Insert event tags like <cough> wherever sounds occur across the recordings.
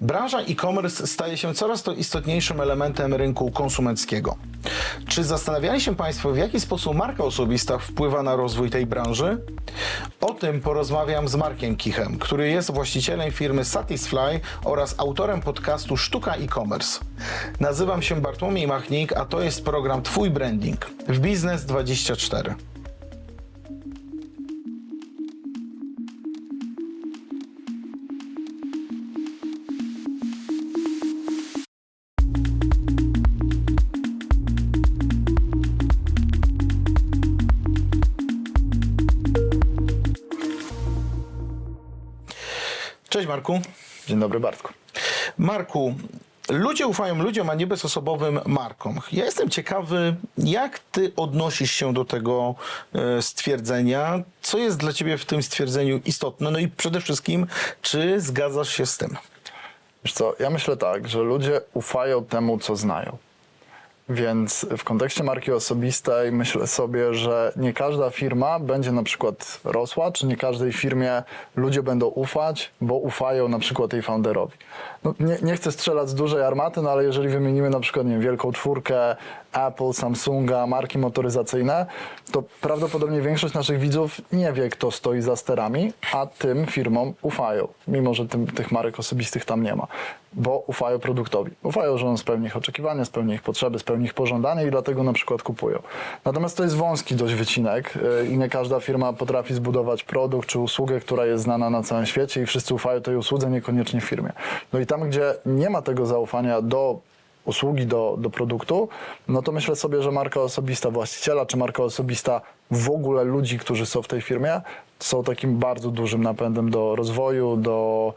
Branża e-commerce staje się coraz to istotniejszym elementem rynku konsumenckiego. Czy zastanawiali się Państwo, w jaki sposób marka osobista wpływa na rozwój tej branży? O tym porozmawiam z Markiem Kichem, który jest właścicielem firmy Satisfy oraz autorem podcastu Sztuka e-commerce. Nazywam się Bartłomiej Machnik, a to jest program Twój Branding w Biznes 24. Cześć Marku. Dzień dobry Bartku. Marku, ludzie ufają ludziom, a nie bezosobowym markom. Ja jestem ciekawy, jak ty odnosisz się do tego e, stwierdzenia? Co jest dla ciebie w tym stwierdzeniu istotne? No i przede wszystkim, czy zgadzasz się z tym? Wiesz co, ja myślę tak, że ludzie ufają temu, co znają. Więc w kontekście marki osobistej myślę sobie, że nie każda firma będzie na przykład rosła, czy nie każdej firmie ludzie będą ufać, bo ufają na przykład jej founderowi. No, nie, nie chcę strzelać z dużej armaty, no ale jeżeli wymienimy na przykład nie wiem, wielką czwórkę, Apple, Samsunga, marki motoryzacyjne, to prawdopodobnie większość naszych widzów nie wie, kto stoi za sterami, a tym firmom ufają, mimo że tym, tych marek osobistych tam nie ma, bo ufają produktowi. Ufają, że on spełni ich oczekiwania, spełni ich potrzeby, spełni ich pożądania i dlatego na przykład kupują. Natomiast to jest wąski dość wycinek yy, i nie każda firma potrafi zbudować produkt czy usługę, która jest znana na całym świecie i wszyscy ufają tej usłudze, niekoniecznie firmie. No i tam, gdzie nie ma tego zaufania do usługi do, do produktu, no to myślę sobie, że marka osobista właściciela, czy marka osobista w ogóle ludzi, którzy są w tej firmie, są takim bardzo dużym napędem do rozwoju, do,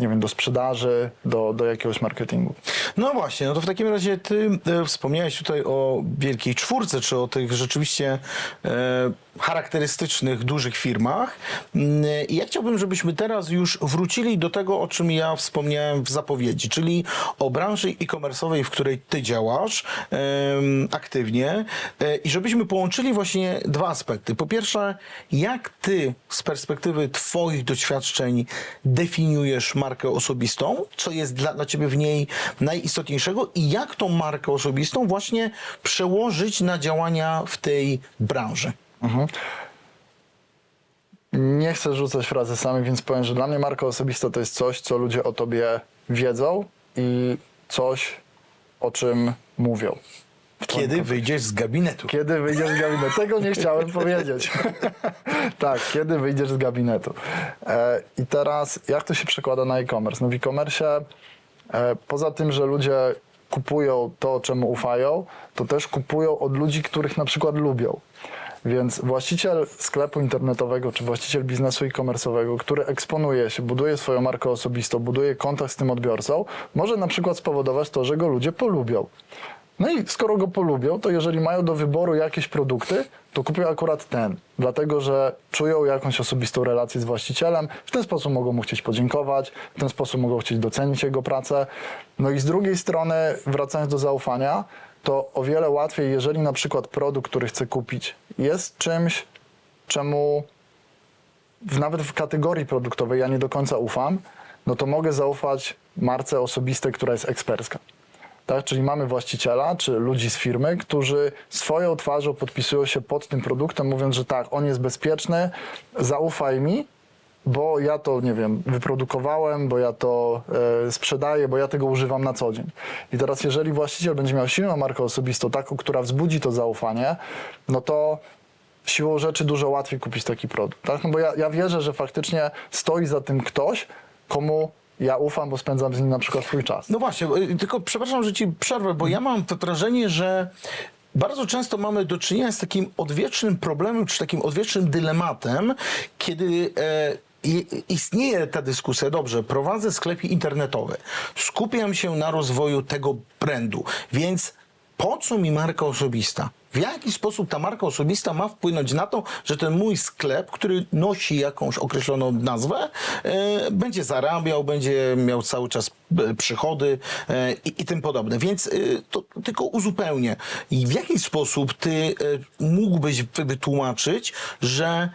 nie wiem, do sprzedaży, do, do jakiegoś marketingu. No właśnie, no to w takim razie ty e, wspomniałeś tutaj o Wielkiej Czwórce, czy o tych rzeczywiście e, charakterystycznych, dużych firmach. Mm, I ja chciałbym, żebyśmy teraz już wrócili do tego, o czym ja wspomniałem w zapowiedzi, czyli o branży e-commerce'owej, w której ty działasz em, aktywnie e, i żebyśmy połączyli właśnie dwa aspekty. Po pierwsze, jak ty z perspektywy twoich doświadczeń definiujesz markę osobistą, co jest dla, dla ciebie w niej najistotniejszego i jak tą markę osobistą właśnie przełożyć na działania w tej branży. Nie chcę rzucać frazesami, więc powiem, że dla mnie marka osobista to jest coś, co ludzie o tobie wiedzą i coś, o czym mówią. Kiedy wyjdziesz z gabinetu? Kiedy wyjdziesz z gabinetu? Tego nie chciałem powiedzieć. <laughs> tak, kiedy wyjdziesz z gabinetu. E, I teraz, jak to się przekłada na e-commerce? No w e-commerce, e, poza tym, że ludzie kupują to, czemu ufają, to też kupują od ludzi, których na przykład lubią. Więc właściciel sklepu internetowego czy właściciel biznesu e-commerce'owego, który eksponuje się, buduje swoją markę osobistą, buduje kontakt z tym odbiorcą, może na przykład spowodować to, że go ludzie polubią. No i skoro go polubią, to jeżeli mają do wyboru jakieś produkty, to kupią akurat ten, dlatego że czują jakąś osobistą relację z właścicielem. W ten sposób mogą mu chcieć podziękować, w ten sposób mogą chcieć docenić jego pracę. No i z drugiej strony, wracając do zaufania, to o wiele łatwiej, jeżeli na przykład produkt, który chcę kupić, jest czymś, czemu nawet w kategorii produktowej ja nie do końca ufam, no to mogę zaufać marce osobistej, która jest ekspercka. Tak? Czyli mamy właściciela czy ludzi z firmy, którzy swoją twarzą podpisują się pod tym produktem, mówiąc, że tak, on jest bezpieczny, zaufaj mi, bo ja to, nie wiem, wyprodukowałem, bo ja to e, sprzedaję, bo ja tego używam na co dzień. I teraz, jeżeli właściciel będzie miał silną markę osobistą, taką, która wzbudzi to zaufanie, no to siłą rzeczy dużo łatwiej kupić taki produkt. Tak? No bo ja, ja wierzę, że faktycznie stoi za tym ktoś, komu ja ufam, bo spędzam z nim na przykład swój czas. No właśnie, y, tylko przepraszam, że ci przerwę, bo ja mam to wrażenie, że bardzo często mamy do czynienia z takim odwiecznym problemem, czy takim odwiecznym dylematem, kiedy e, istnieje ta dyskusja, dobrze, prowadzę sklepy internetowe, skupiam się na rozwoju tego brandu, więc po co mi marka osobista? W jaki sposób ta marka osobista ma wpłynąć na to, że ten mój sklep, który nosi jakąś określoną nazwę, e, będzie zarabiał, będzie miał cały czas e, przychody e, i, i tym podobne. Więc to tylko uzupełnię. I w jaki sposób ty mógłbyś wy- wytłumaczyć, że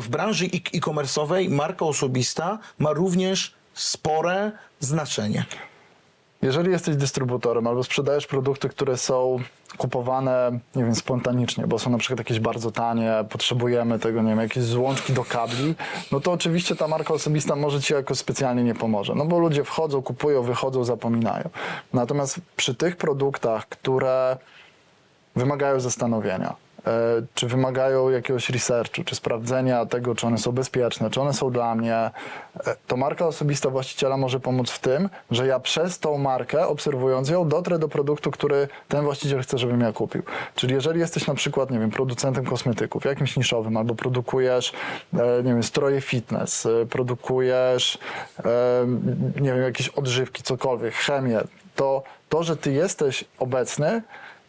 w branży e-commerce'owej marka osobista ma również spore znaczenie. Jeżeli jesteś dystrybutorem albo sprzedajesz produkty, które są kupowane, nie wiem, spontanicznie, bo są na przykład jakieś bardzo tanie, potrzebujemy tego, nie wiem, jakieś złączki do kabli, no to oczywiście ta marka osobista może ci jakoś specjalnie nie pomoże, no bo ludzie wchodzą, kupują, wychodzą, zapominają. Natomiast przy tych produktach, które wymagają zastanowienia, czy wymagają jakiegoś researchu, czy sprawdzenia tego, czy one są bezpieczne, czy one są dla mnie, e, to marka osobista właściciela może pomóc w tym, że ja przez tą markę, obserwując ją, dotrę do produktu, który ten właściciel chce, żebym ja kupił. Czyli jeżeli jesteś na przykład, nie wiem, producentem kosmetyków, jakimś niszowym, albo produkujesz, e, nie wiem, stroje fitness, e, produkujesz, e, nie wiem, jakieś odżywki, cokolwiek, chemię, to to, że ty jesteś obecny,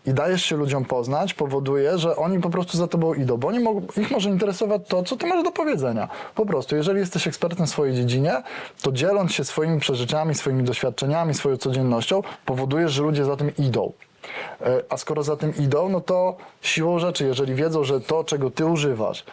i dajesz się ludziom poznać, powoduje, że oni po prostu za tobą idą, bo oni ich może interesować to, co ty masz do powiedzenia. Po prostu, jeżeli jesteś ekspertem w swojej dziedzinie, to dzieląc się swoimi przeżyciami, swoimi doświadczeniami, swoją codziennością, powodujesz, że ludzie za tym idą. E, A skoro za tym idą, no to siłą rzeczy, jeżeli wiedzą, że to, czego ty używasz,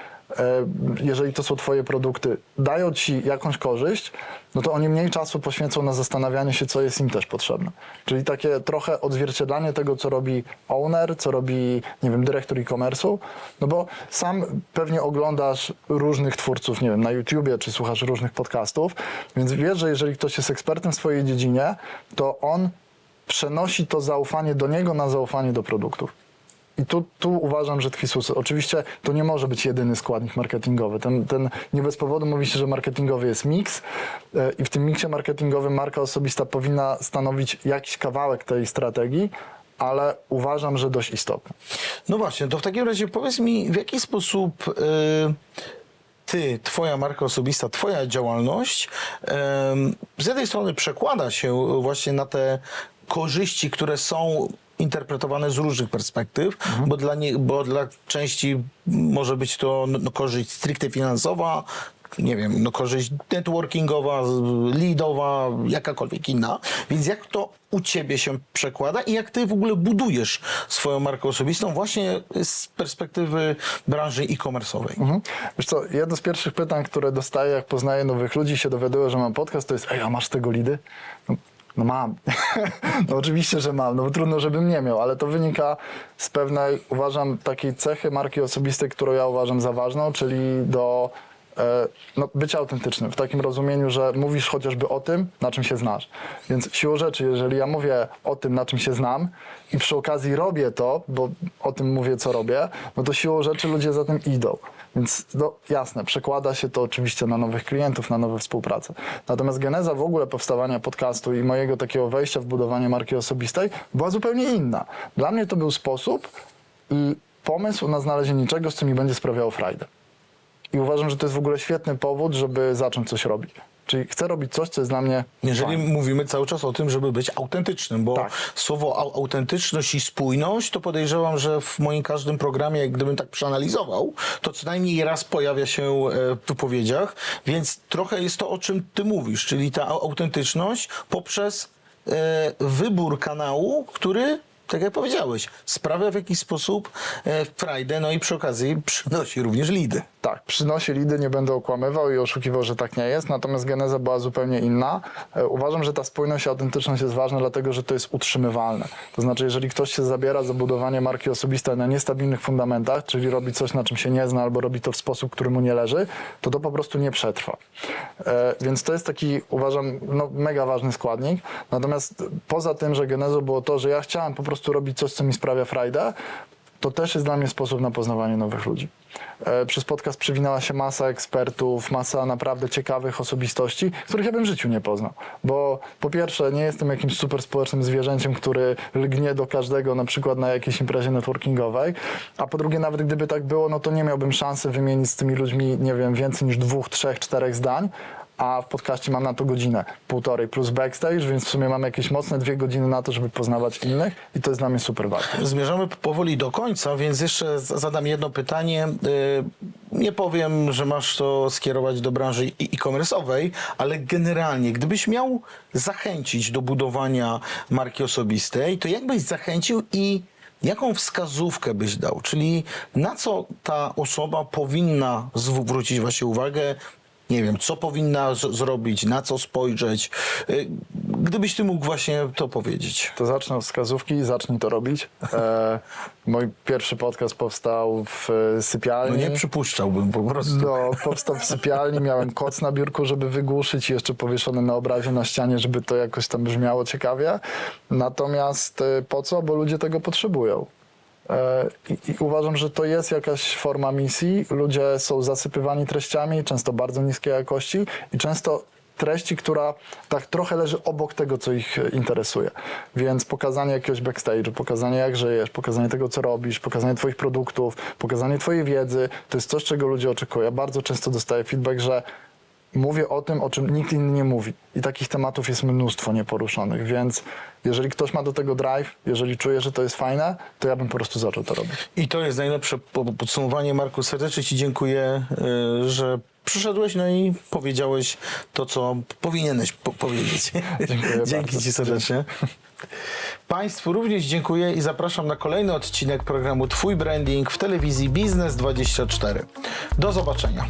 jeżeli to są twoje produkty, dają ci jakąś korzyść, no to oni mniej czasu poświęcą na zastanawianie się, co jest im też potrzebne. Czyli takie trochę odzwierciedlanie tego, co robi owner, co robi, nie wiem, dyrektor e-commerce'u, no bo sam pewnie oglądasz różnych twórców, nie wiem, na YouTubie, czy słuchasz różnych podcastów, więc wiesz, że jeżeli ktoś jest ekspertem w swojej dziedzinie, to on przenosi to zaufanie do niego na zaufanie do produktów. I tu, tu uważam, że tkwi sukces. Oczywiście to nie może być jedyny składnik marketingowy. Ten, ten nie bez powodu mówi się, że marketingowy jest miks e, i w tym miksie marketingowym marka osobista powinna stanowić jakiś kawałek tej strategii, ale uważam, że dość istotny. No właśnie, to w takim razie powiedz mi, w jaki sposób y, ty, twoja marka osobista, twoja działalność em, z jednej strony przekłada się właśnie na te korzyści, które są interpretowane z różnych perspektyw, bo, dla nie, bo dla części może być to no, no, korzyść stricte finansowa, nie wiem, no korzyść networkingowa, leadowa, jakakolwiek inna. Więc jak to u ciebie się przekłada i jak ty w ogóle budujesz swoją markę osobistą właśnie z perspektywy branży e-commerce'owej? Mhm. Wiesz co, jedno z pierwszych pytań, które dostaję, jak poznaję nowych ludzi się dowiaduję, że mam podcast, to jest ej, a masz tego lidy? No, no mam. <laughs> no oczywiście, że mam. No bo trudno, żebym nie miał, ale to wynika z pewnej, uważam, takiej cechy marki osobistej, którą ja uważam za ważną, czyli do no, bycia autentycznym. W takim rozumieniu, że mówisz chociażby o tym, na czym się znasz. Więc siłą rzeczy, jeżeli ja mówię o tym, na czym się znam i przy okazji robię to, bo o tym mówię, co robię, no to siłą rzeczy ludzie za tym idą. Więc no, jasne, przekłada się to oczywiście na nowych klientów, na nowe współprace. Natomiast geneza w ogóle powstawania podcastu i mojego takiego wejścia w budowanie marki osobistej była zupełnie inna. Dla mnie to był sposób i pomysł na znalezienie czegoś, co mi będzie sprawiało frajdę. I uważam, że to jest w ogóle świetny powód, żeby zacząć coś robić. Czyli chcę robić coś, co jest dla mnie Jeżeli fajne. mówimy cały czas o tym, żeby być autentycznym, bo Tak. słowo au- autentyczność i spójność, to podejrzewam, że w moim każdym programie, gdybym tak przeanalizował, to co najmniej raz pojawia się e, w wypowiedziach, więc trochę jest to, o czym ty mówisz, czyli ta au- autentyczność poprzez e, wybór kanału, który tak jak powiedziałeś, sprawia w jakiś sposób e, frajdę, no i przy okazji przynosi również lidy. Tak, przynosi lidy, nie będę okłamywał i oszukiwał, że tak nie jest, natomiast geneza była zupełnie inna. E, Uważam, że ta spójność i autentyczność jest ważna, dlatego że to jest utrzymywalne. To znaczy, jeżeli ktoś się zabiera za budowanie marki osobistej na niestabilnych fundamentach, czyli robi coś, na czym się nie zna, albo robi to w sposób, który mu nie leży, to to po prostu nie przetrwa. E, Więc to jest taki, uważam, no, mega ważny składnik. Natomiast poza tym, że genezą było to, że ja chciałem po prostu robić coś, co mi sprawia frajdę, to też jest dla mnie sposób na poznawanie nowych ludzi. E, Przez podcast przywinęła się masa ekspertów, masa naprawdę ciekawych osobistości, których ja bym w życiu nie poznał. Bo po pierwsze, nie jestem jakimś super społecznym zwierzęciem, który lgnie do każdego, na przykład na jakiejś imprezie networkingowej. A po drugie, nawet gdyby tak było, no to nie miałbym szansy wymienić z tymi ludźmi, nie wiem, więcej niż dwóch, trzech, czterech zdań. A w podcaście mam na to godzinę, półtorej plus backstage, więc w sumie mam jakieś mocne dwie godziny na to, żeby poznawać innych i to jest dla mnie super ważne. Zmierzamy powoli do końca, więc jeszcze zadam jedno pytanie. Y, Nie powiem, że masz to skierować do branży e-commerce'owej, ale generalnie, gdybyś miał zachęcić do budowania marki osobistej, to jak byś zachęcił i jaką wskazówkę byś dał? Czyli na co ta osoba powinna zwrócić właśnie uwagę nie wiem, co powinna zrobić, na co spojrzeć. Y, Gdybyś ty mógł właśnie to powiedzieć. To zacznę od wskazówki, zacznij to robić. E, mój pierwszy podcast powstał w e, No sypialni. nie przypuszczałbym po prostu. No, powstał w sypialni, miałem koc na biurku, żeby wygłuszyć i jeszcze powieszony na obrazie na ścianie, żeby to jakoś tam brzmiało ciekawie. Natomiast e, po co? Bo ludzie tego potrzebują. E, I, uważam, że to jest jakaś forma misji. Ludzie są zasypywani treściami, często bardzo niskiej jakości i często treści, która tak trochę leży obok tego, co ich interesuje. Więc pokazanie jakiegoś backstage'u, pokazanie jak żyjesz, pokazanie tego, co robisz, pokazanie twoich produktów, pokazanie twojej wiedzy, to jest coś, czego ludzie oczekują. Ja bardzo często dostaję feedback, że mówię o tym, o czym nikt inny nie mówi. I takich tematów jest mnóstwo nieporuszonych, więc jeżeli ktoś ma do tego drive, jeżeli czuje, że to jest fajne, to ja bym po prostu zaczął to robić. I to jest najlepsze po- podsumowanie. Marku, serdecznie Ci dziękuję, y, że przyszedłeś no i powiedziałeś to, co powinieneś po powiedzieć. <laughs> Dziękuję <laughs> Dzięki bardzo. Ci serdecznie. Państwu również dziękuję i zapraszam na kolejny odcinek programu Twój Branding w telewizji Biznes 24. Do zobaczenia.